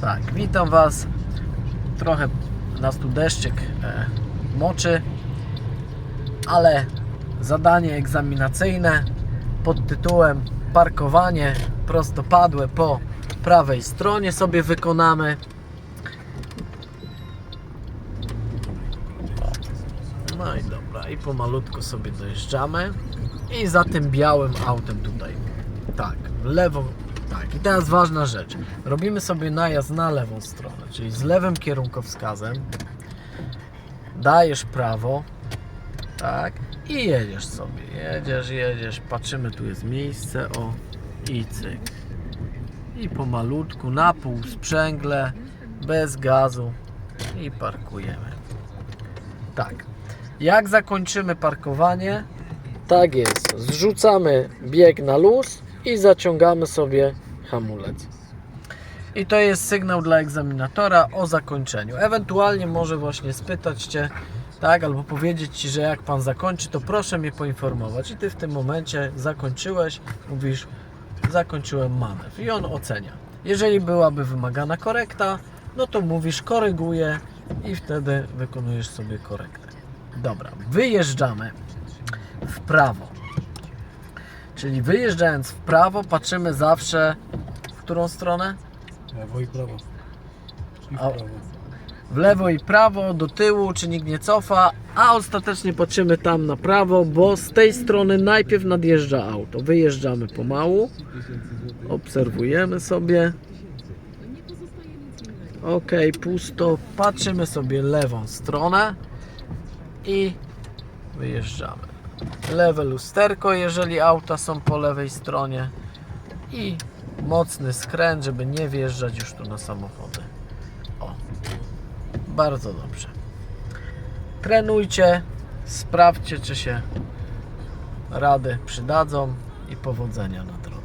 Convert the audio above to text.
Tak, witam Was. Trochę nas tu deszczyk e, moczy, ale zadanie egzaminacyjne pod tytułem Parkowanie prostopadłe po prawej stronie sobie wykonamy. No i dobra, i pomalutku sobie dojeżdżamy. I za tym białym autem tutaj. Tak, w lewo. Tak, i teraz ważna rzecz. Robimy sobie najazd na lewą stronę, czyli z lewym kierunkowskazem. Dajesz prawo. Tak, i jedziesz sobie. Jedziesz, jedziesz. Patrzymy, tu jest miejsce. O, i cyk. I pomalutku, na pół sprzęgle, bez gazu. I parkujemy. Tak. Jak zakończymy parkowanie, tak jest. Zrzucamy bieg na luz i zaciągamy sobie hamulec. I to jest sygnał dla egzaminatora o zakończeniu. Ewentualnie może właśnie spytać Cię, tak, albo powiedzieć Ci, że jak Pan zakończy, to proszę mnie poinformować. I Ty w tym momencie zakończyłeś, mówisz, zakończyłem manewr i on ocenia. Jeżeli byłaby wymagana korekta, no to mówisz koryguję i wtedy wykonujesz sobie korektę. Dobra, wyjeżdżamy w prawo. Czyli wyjeżdżając w prawo, patrzymy zawsze którą stronę? Lewo i prawo. I w A- prawo. W lewo i prawo, do tyłu, czy nikt nie cofa, a ostatecznie patrzymy tam na prawo, bo z tej strony najpierw nadjeżdża auto. Wyjeżdżamy pomału, obserwujemy sobie. Ok, pusto. Patrzymy sobie lewą stronę i wyjeżdżamy. Lewe lusterko, jeżeli auta są po lewej stronie i mocny skręt, żeby nie wjeżdżać już tu na samochody. O, bardzo dobrze. Trenujcie, sprawdźcie, czy się rady przydadzą i powodzenia na drodze.